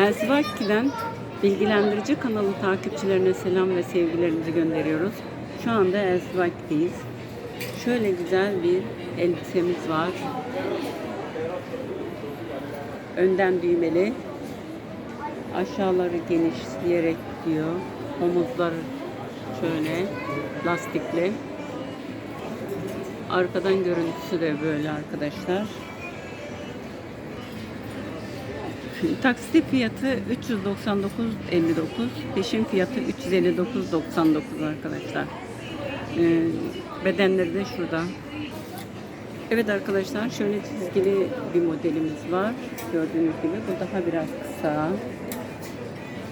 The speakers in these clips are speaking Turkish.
Elsivakki'den bilgilendirici kanalı takipçilerine selam ve sevgilerimizi gönderiyoruz. Şu anda Elsivak'teyiz. Şöyle güzel bir elbisemiz var. Önden düğmeli. Aşağıları genişleyerek diyor. Omuzlar şöyle lastikli. Arkadan görüntüsü de böyle arkadaşlar. Taksi fiyatı 399.59, peşin fiyatı 359.99 arkadaşlar. Ee, bedenleri de şurada. Evet arkadaşlar şöyle çizgili bir modelimiz var. Gördüğünüz gibi bu daha biraz kısa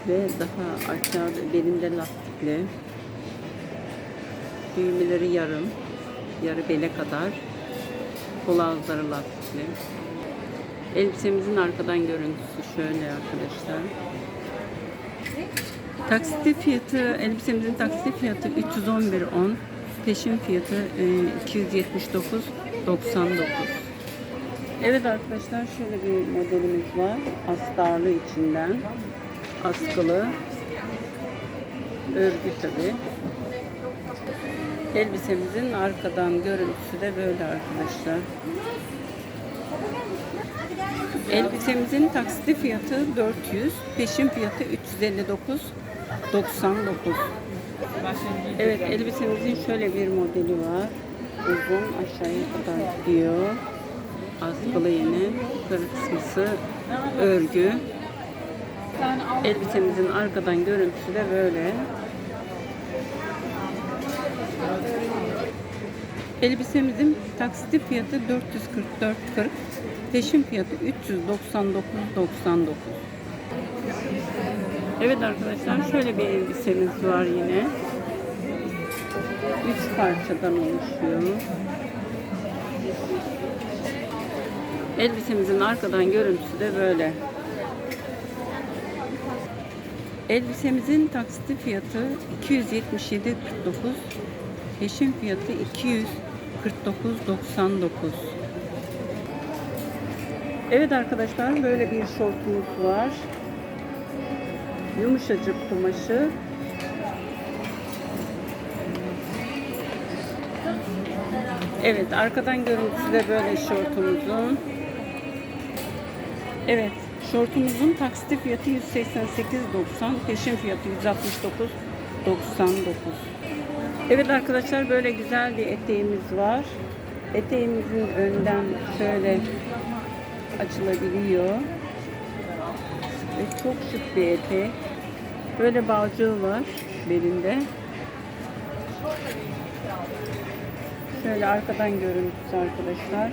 ve daha aşağı belinde lastikli. Düğmeleri yarım, yarı bele kadar. Kol lastikli. Elbisemizin arkadan görüntüsü şöyle arkadaşlar. Taksit fiyatı, elbisemizin taksit fiyatı 311.10. Peşin fiyatı e, 279.99. Evet arkadaşlar şöyle bir modelimiz var. Astarlı içinden. Askılı. Örgü tabi. Elbisemizin arkadan görüntüsü de böyle arkadaşlar. Elbisemizin taksitli fiyatı 400, peşin fiyatı 359.99. Evet, elbisemizin şöyle bir modeli var. Uzun aşağıya kadar gidiyor. Askılı yine. Yukarı kısmısı örgü. Elbisemizin arkadan görüntüsü de böyle. Elbisemizin taksitli fiyatı 444.40. Peşin fiyatı 399.99. Evet arkadaşlar şöyle bir elbisemiz var yine. Üç parçadan oluşuyor. Elbisemizin arkadan görüntüsü de böyle. Elbisemizin taksitli fiyatı 277.49. Peşin fiyatı 249.99. Evet arkadaşlar böyle bir şortumuz var. Yumuşacık kumaşı. Evet arkadan görüntüsü de böyle şortumuzun. Evet şortumuzun taksiti fiyatı 188.90 peşin fiyatı 169.99 Evet arkadaşlar böyle güzel bir eteğimiz var. Eteğimizin önden şöyle açılabiliyor. Ve çok şık bir etek. Böyle bağcığı var belinde. Şöyle arkadan görüntüsü arkadaşlar.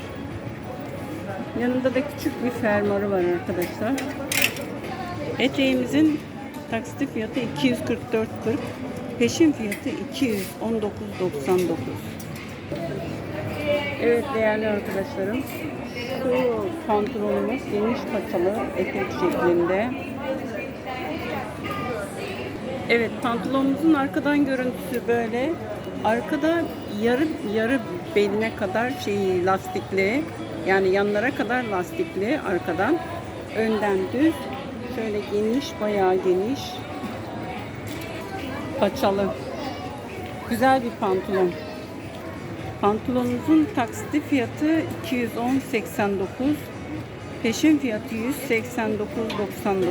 Yanında da küçük bir fermuarı var arkadaşlar. Eteğimizin taksitli fiyatı 244.40. Peşin fiyatı 219.99. Evet değerli arkadaşlarım. Şu pantolonumuz geniş paçalı etek şeklinde. Evet pantolonumuzun arkadan görüntüsü böyle. Arkada yarı yarı beline kadar şey lastikli. Yani yanlara kadar lastikli arkadan. Önden düz. Şöyle geniş bayağı geniş. Paçalı. Güzel bir pantolon. Pantolonumuzun taksitli fiyatı 210.89. Peşin fiyatı 189.99.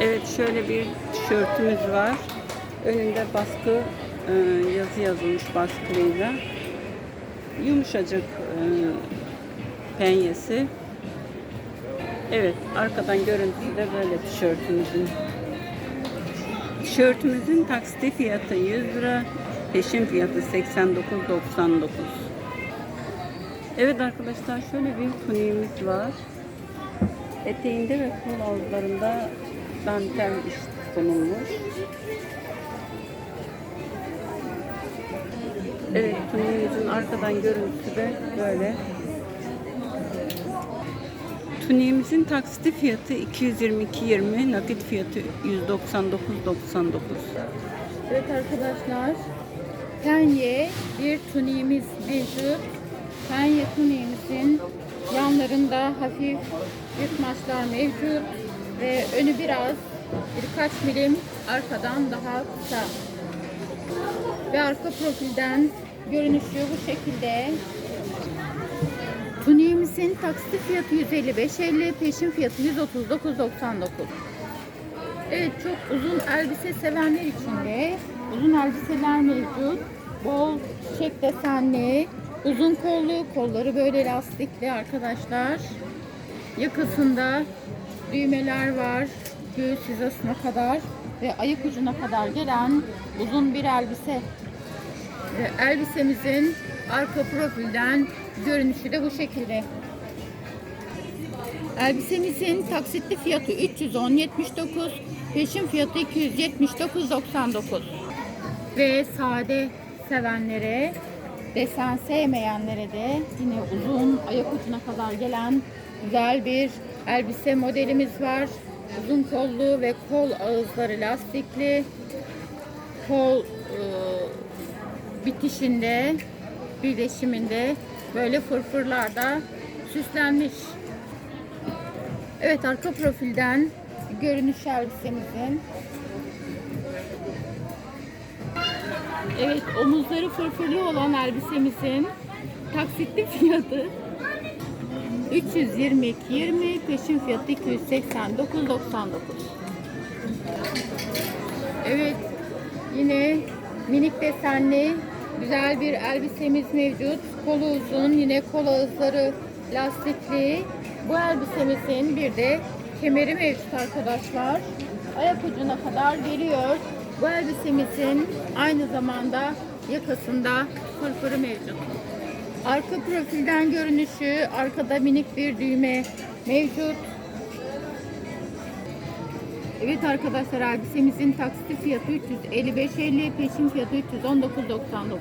Evet şöyle bir tişörtümüz var. Önünde baskı e, yazı yazılmış baskıyla. Yumuşacık e, penyesi. Evet arkadan görüntüsü de böyle tişörtümüzün. Tişörtümüzün taksitli fiyatı 100 lira. Peşin fiyatı 89.99. Evet arkadaşlar şöyle bir tuniğimiz var. Eteğinde ve kol altlarında dantel iş. Evet tuniğimizin arkadan görüntüsü de böyle. Tuniğimizin taksiti fiyatı 222.20, nakit fiyatı 199.99. Evet arkadaşlar, penye bir tuniğimiz mevcut. Penye tuniğimizin yanlarında hafif yırtmaçlar mevcut. ve önü biraz birkaç milim arkadan daha kısa. Ve arka profilden görünüşü bu şekilde. Tuniğimizin taksit fiyatı 155.50, peşin fiyatı 139.99. Evet çok uzun elbise sevenler için de uzun elbiseler mevcut. Bol çiçek desenli, uzun kollu, kolları böyle lastikli arkadaşlar. Yakasında düğmeler var. Göğüs hizasına kadar ve ayak ucuna kadar gelen uzun bir elbise. Ve elbisemizin arka profilden görünüşü de bu şekilde. Elbisemizin taksitli fiyatı 310.79, peşin fiyatı 279.99. Ve sade sevenlere, desen sevmeyenlere de yine uzun ayak ucuna kadar gelen güzel bir elbise modelimiz var. Uzun kollu ve kol ağızları lastikli. Kol e, bitişinde, birleşiminde böyle fırfırlarda süslenmiş. Evet arka profilden görünüş elbisemizin. Evet omuzları fırfırlı olan elbisemizin taksitli fiyatı 322.20 peşin fiyatı 289.99 Evet yine minik desenli güzel bir elbisemiz mevcut. Kolu uzun yine kol ağızları lastikli. Bu elbisemizin bir de kemeri mevcut arkadaşlar. Ayak ucuna kadar geliyor. Bu elbisemizin aynı zamanda yakasında fırfırı mevcut. Arka profilden görünüşü, arkada minik bir düğme mevcut. Evet arkadaşlar elbisemizin taksiti fiyatı 355.50, peşin fiyatı 319.99.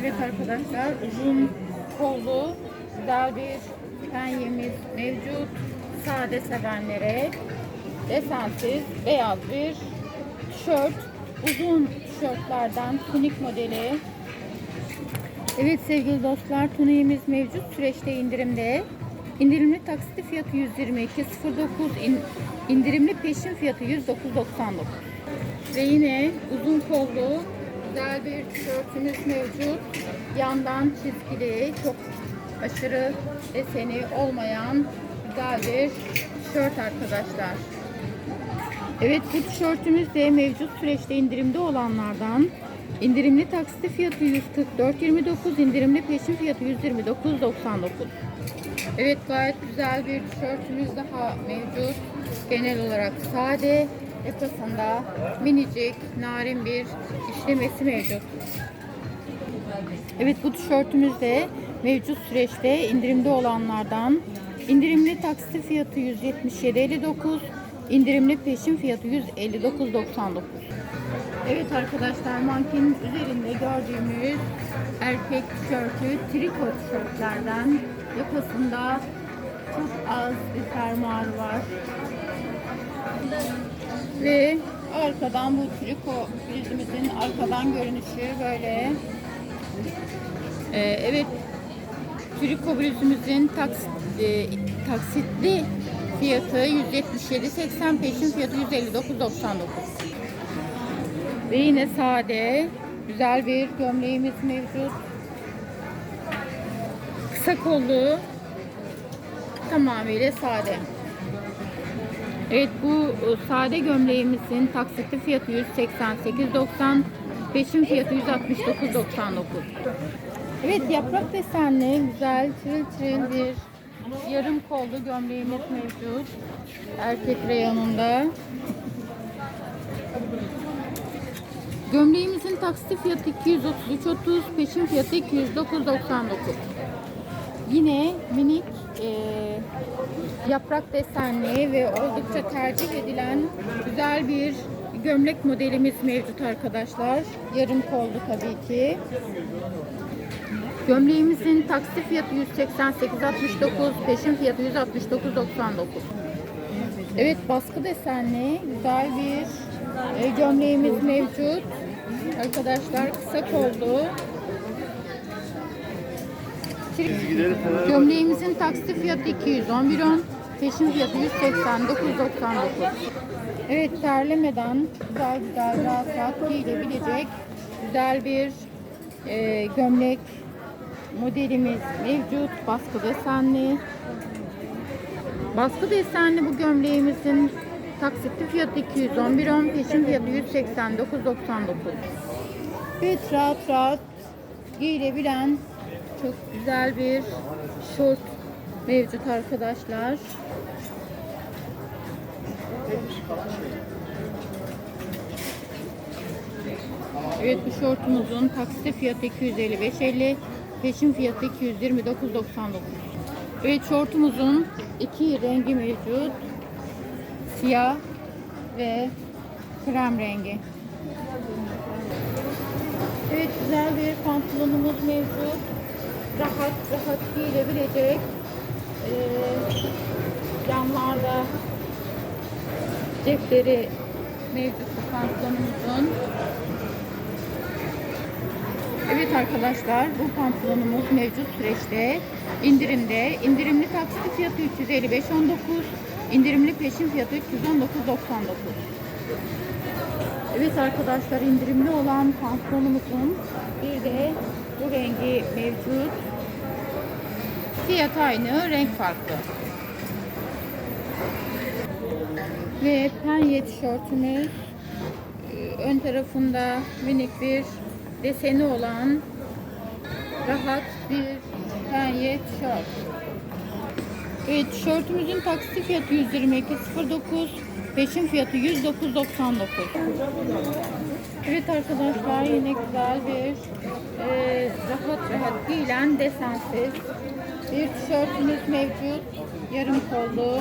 Evet arkadaşlar uzun kollu güzel bir penyemiz mevcut. Sade sevenlere desensiz beyaz bir tişört. Uzun tişörtlerden tunik modeli. Evet sevgili dostlar tuniğimiz mevcut süreçte indirimde. İndirimli taksitli fiyatı 122.09 in, indirimli peşin fiyatı 109.99 ve yine uzun kollu güzel bir tişörtümüz mevcut. Yandan çizgili çok aşırı deseni olmayan güzel bir tişört arkadaşlar. Evet bu tişörtümüz de mevcut süreçte indirimde olanlardan. İndirimli taksitli fiyatı 144.29, indirimli peşin fiyatı 129.99. Evet gayet güzel bir tişörtümüz daha mevcut. Genel olarak sade, yakasında minicik, narin bir işlemesi mevcut. Evet bu tişörtümüz de mevcut süreçte indirimde olanlardan. İndirimli taksitli fiyatı 177.59, indirimli peşin fiyatı 159.99. Evet arkadaşlar mankenin üzerinde gördüğümüz erkek tişörtü triko tişörtlerden yakasında çok az bir fermuar var. Ve arkadan bu triko yüzümüzün arkadan görünüşü böyle. Ee, evet triko bluzumuzun taks, e, taksitli fiyatı 177.80 peşin fiyatı 159.99 ve yine sade güzel bir gömleğimiz mevcut. Kısa kollu tamamıyla sade. Evet bu e, sade gömleğimizin taksitli fiyatı 188.90 peşin fiyatı 169.99 Evet yaprak desenli güzel tril tril bir yarım kollu gömleğimiz mevcut. Erkek reyonunda. Gömleğimizin taksitli fiyatı 233.30, peşin fiyatı 209.99. Yine minik e, yaprak desenli ve oldukça tercih edilen güzel bir gömlek modelimiz mevcut arkadaşlar. Yarım kollu tabii ki. Gömleğimizin taksi fiyatı 188.69, peşin fiyatı 169.99. Evet baskı desenli güzel bir e, gömleğimiz mevcut. Arkadaşlar kısa kollu. Gömleğimizin taksi fiyatı 211.10, Peşin fiyatı 189.99. Evet terlemeden güzel güzel rahat rahat giyilebilecek güzel bir e, gömlek modelimiz mevcut. Baskı desenli. Baskı desenli bu gömleğimizin taksitli fiyatı 211.10, peşin fiyatı 189.99. Evet rahat rahat giyilebilen çok güzel bir şort mevcut arkadaşlar. Evet bu şortumuzun taksitli fiyatı 255.50, peşin fiyatı 229.99. Evet şortumuzun iki rengi mevcut. Siyah ve krem rengi. Evet güzel bir pantolonumuz mevcut. Rahat rahat giyilebilecek. Ee, yanlarda cepleri mevcut pantolonumuzun. Evet arkadaşlar bu pantolonumuz mevcut süreçte indirimde. İndirimli taksitli fiyatı 355.19, indirimli peşin fiyatı 319.99. Evet arkadaşlar indirimli olan pantolonumuzun bir de bu rengi mevcut. Fiyat aynı, renk farklı. Ve penye tişörtümüz e, ön tarafında minik bir deseni olan rahat bir penye tişört. Evet tişörtümüzün taksi fiyatı 122.09 peşin fiyatı 109.99 Evet arkadaşlar yine güzel bir e, rahat rahat giyilen desensiz bir tişörtümüz mevcut. Yarım kollu.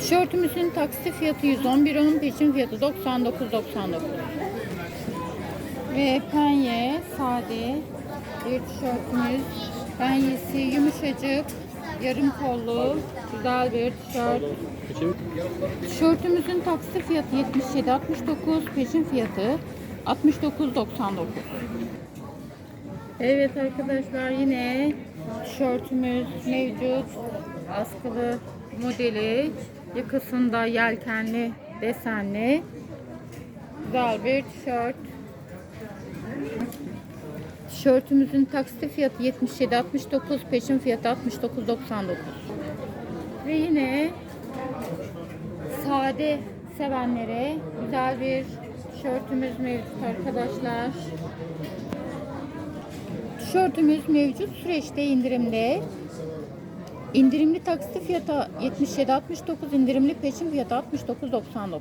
Tişörtümüzün taksi fiyatı 111.10 peşin fiyatı 99.99 ve penye sade bir tişörtümüz. Penyesi yumuşacık, yarım kollu, güzel bir tişört. Tişörtümüzün taksi fiyatı 77.69, peşin fiyatı 69.99. Evet arkadaşlar yine tişörtümüz mevcut. Askılı modeli. Yakasında yelkenli desenli. Güzel bir tişört. Tişörtümüzün taksi fiyatı 77.69, peşin fiyatı 69.99. Ve yine sade sevenlere güzel bir tişörtümüz mevcut arkadaşlar. Tişörtümüz mevcut süreçte indirimde. İndirimli taksi fiyatı 77.69, indirimli peşin fiyatı 69.99.